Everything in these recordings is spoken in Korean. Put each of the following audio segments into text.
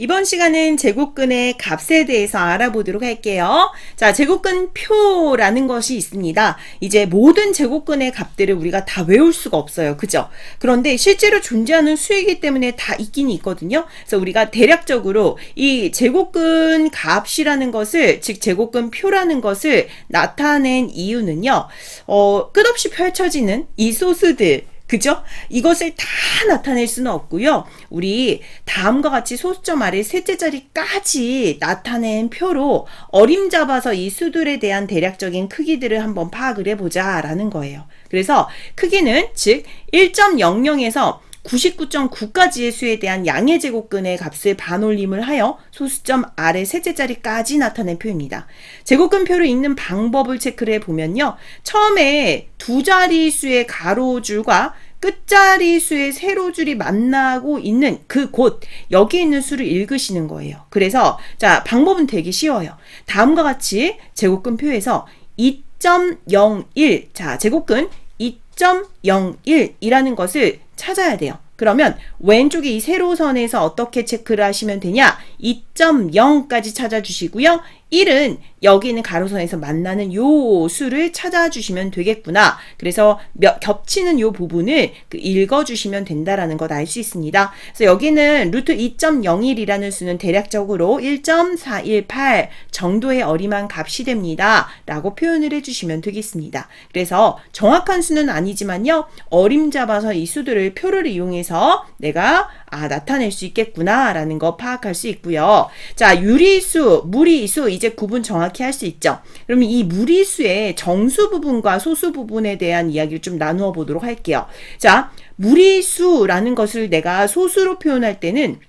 이번 시간은 제곱근의 값에 대해서 알아보도록 할게요. 자, 제곱근 표라는 것이 있습니다. 이제 모든 제곱근의 값들을 우리가 다 외울 수가 없어요. 그죠? 그런데 실제로 존재하는 수이기 때문에 다 있긴 있거든요. 그래서 우리가 대략적으로 이 제곱근 값이라는 것을, 즉 제곱근 표라는 것을 나타낸 이유는요. 어, 끝없이 펼쳐지는 이 소수들 그죠? 이것을 다 나타낼 수는 없고요. 우리 다음과 같이 소수점 아래 셋째 자리까지 나타낸 표로 어림잡아서 이 수들에 대한 대략적인 크기들을 한번 파악을 해보자 라는 거예요. 그래서 크기는 즉 1.00에서 99.9까지의 수에 대한 양의 제곱근의 값을 반올림을 하여 소수점 아래 셋째 자리까지 나타낸 표입니다. 제곱근표를 읽는 방법을 체크를 해보면요. 처음에 두 자리 수의 가로줄과 끝자리 수의 세로 줄이 만나고 있는 그 곳, 여기 있는 수를 읽으시는 거예요. 그래서, 자, 방법은 되게 쉬워요. 다음과 같이 제곱근표에서 2.01, 자, 제곱근 2.01이라는 것을 찾아야 돼요. 그러면 왼쪽에 이 세로선에서 어떻게 체크를 하시면 되냐? 2.0까지 찾아주시고요. 1은 여기 있는 가로선에서 만나는 요 수를 찾아주시면 되겠구나. 그래서 몇, 겹치는 요 부분을 그 읽어주시면 된다라는 것 알 수 있습니다. 그래서 여기는 루트 2.01이라는 수는 대략적으로 1.418 정도의 어림한 값이 됩니다. 라고 표현을 해주시면 되겠습니다. 그래서 정확한 수는 아니지만요. 어림 잡아서 이 수들을 표를 이용해서 내가 아, 나타낼 수 있겠구나, 라는 거 파악할 수 있고요. 자, 유리수, 무리수, 이제 구분 정확히 할 수 있죠. 그러면 이 무리수의 정수 부분과 소수 부분에 대한 이야기를 좀 나누어 보도록 할게요. 자, 무리수라는 것을 내가 소수로 표현할 때는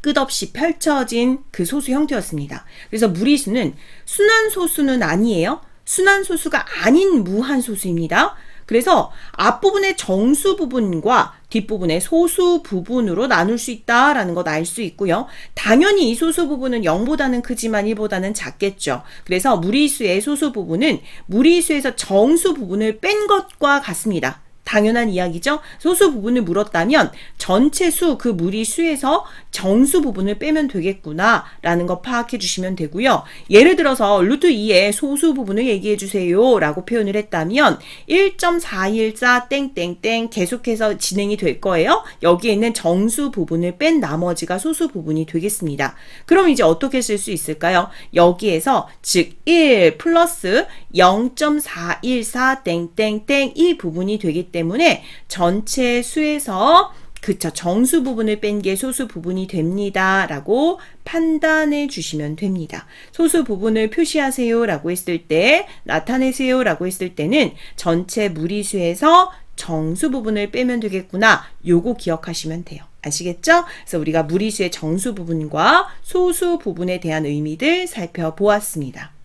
끝없이 펼쳐진 그 소수 형태였습니다. 그래서 무리수는 순환 소수는 아니에요. 순환 소수가 아닌 무한 소수입니다. 그래서 앞부분의 정수 부분과 뒷부분의 소수 부분으로 나눌 수 있다라는 것 알 수 있고요. 당연히 이 소수 부분은 0보다는 크지만 1보다는 작겠죠. 그래서 무리수의 소수 부분은 무리수에서 정수 부분을 뺀 것과 같습니다. 당연한 이야기죠. 소수 부분을 물었다면 전체 수 그 무리 수에서 정수 부분을 빼면 되겠구나 라는 거 파악해 주시면 되고요. 예를 들어서 루트 2의 소수 부분을 얘기해 주세요 라고 표현을 했다면 1.414 땡땡땡 계속해서 진행이 될 거예요. 여기에 있는 정수 부분을 뺀 나머지가 소수 부분이 되겠습니다. 그럼 이제 어떻게 쓸 수 있을까요? 여기에서 즉 1 플러스 0.414 땡땡땡 이 부분이 되기 때문에 전체 수에서 그쵸 정수 부분을 뺀 게 소수 부분이 됩니다 라고 판단해 주시면 됩니다 소수 부분을 표시하세요 라고 했을 때 나타내세요 라고 했을 때는 전체 무리수에서 정수 부분을 빼면 되겠구나 요거 기억하시면 돼요 아시겠죠? 그래서 우리가 무리수의 정수 부분과 소수 부분에 대한 의미들 살펴보았습니다.